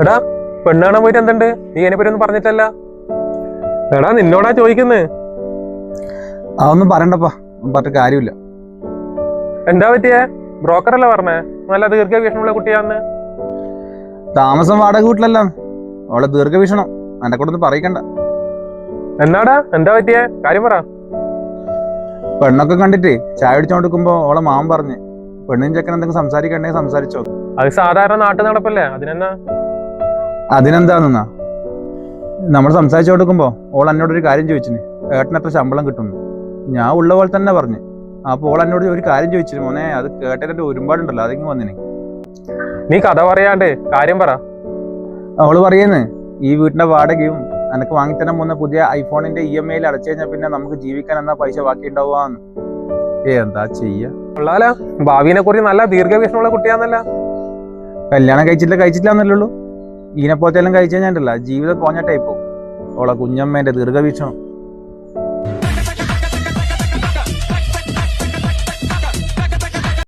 എടാ പെണ്ണാണോ കാണാൻ പോയിട്ട് എന്തുണ്ട്? നീ അതിനെ പറ്റി ഒന്നും പറഞ്ഞിട്ടല്ല. എടാ നിന്നോടാ ചോദിക്കുന്നത് അതൊന്നും പറയണ്ടപ്പാ. പറഞ്ഞിട്ട് കാര്യമില്ല. എന്താ പറ്റിയേ? ബ്രോക്കർ അല്ലേ പറഞ്ഞേ? നല്ല ദീർഘവീക്ഷണമുള്ള കുട്ടിയാന്ന്. താമസം വാടക വീട്ടിലല്ല അവളെ ദീർഘവീക്ഷണം. എന്നെ കൊണ്ടൊന്നും പറയിക്കണ്ട. എന്നാടാ എന്താ പറ്റിയേ? കാര്യം പറ. പെണ്ണൊക്കെ കണ്ടിട്ട് ചായ അടിച്ചോണ്ടിരിക്കുമ്പോ അവളെ മാമൻ പറഞ്ഞു പെണ്ണിൻ ചെക്കൻ എന്തെങ്കിലും സംസാരിക്കണ്ടെങ്കിൽ സംസാരിച്ചോ. അത് സാധാരണ നാട്ടു നടപ്പല്ലേ? അതിനെന്നാ? അതിനെന്താണെന്നാ? നമ്മൾ സംസാരിച്ചു കൊടുക്കുമ്പോ ഓൾ എന്നോടൊരു കാര്യം ചോദിച്ചിന്. ഏട്ടന് എത്ര ശമ്പളം കിട്ടുന്നു ഞാൻ ഉള്ള പോലെ തന്നെ പറഞ്ഞു. അപ്പോൾ ഓൾ എന്നോട് ഒരു കാര്യം ചോദിച്ചിന്. മോനെ അത് കേട്ടിട്ട് ഒരുപാടുണ്ടല്ലോ അതിങ്ങ് വന്നിന്. നീ കഥ പറയാണ്ട് കാര്യം പറ. അവൾ പറയുന്നേ ഈ വീട്ടിന്റെ വാടകയും എനക്ക് വാങ്ങിത്തരാൻ പോകുന്ന പുതിയ ഐഫോണിന്റെ ഇ എം ഐയിൽ അടച്ചു കഴിഞ്ഞാൽ പിന്നെ നമുക്ക് ജീവിക്കാൻ എന്നാ പൈസ ബാക്കി ഉണ്ടാവാന്ന് ഏ എന്താ ചെയ്യാ? ഭാവിനെ കുറിച്ച് നല്ല ദീർഘവീക്ഷണമുള്ള കുട്ടിയാന്നല്ല? കല്യാണം കഴിച്ചിട്ടില്ല കഴിച്ചിട്ടില്ല എന്നല്ലേ ഉള്ളൂ. ഇതിനെ പോലത്തെ എല്ലാം കഴിച്ചു കഴിഞ്ഞാൽ ജീവിതം കോഞ്ഞ ടൈപ്പോ ഓളെ കുഞ്ഞമ്മേന്റെ ദീർഘവീക്ഷണം.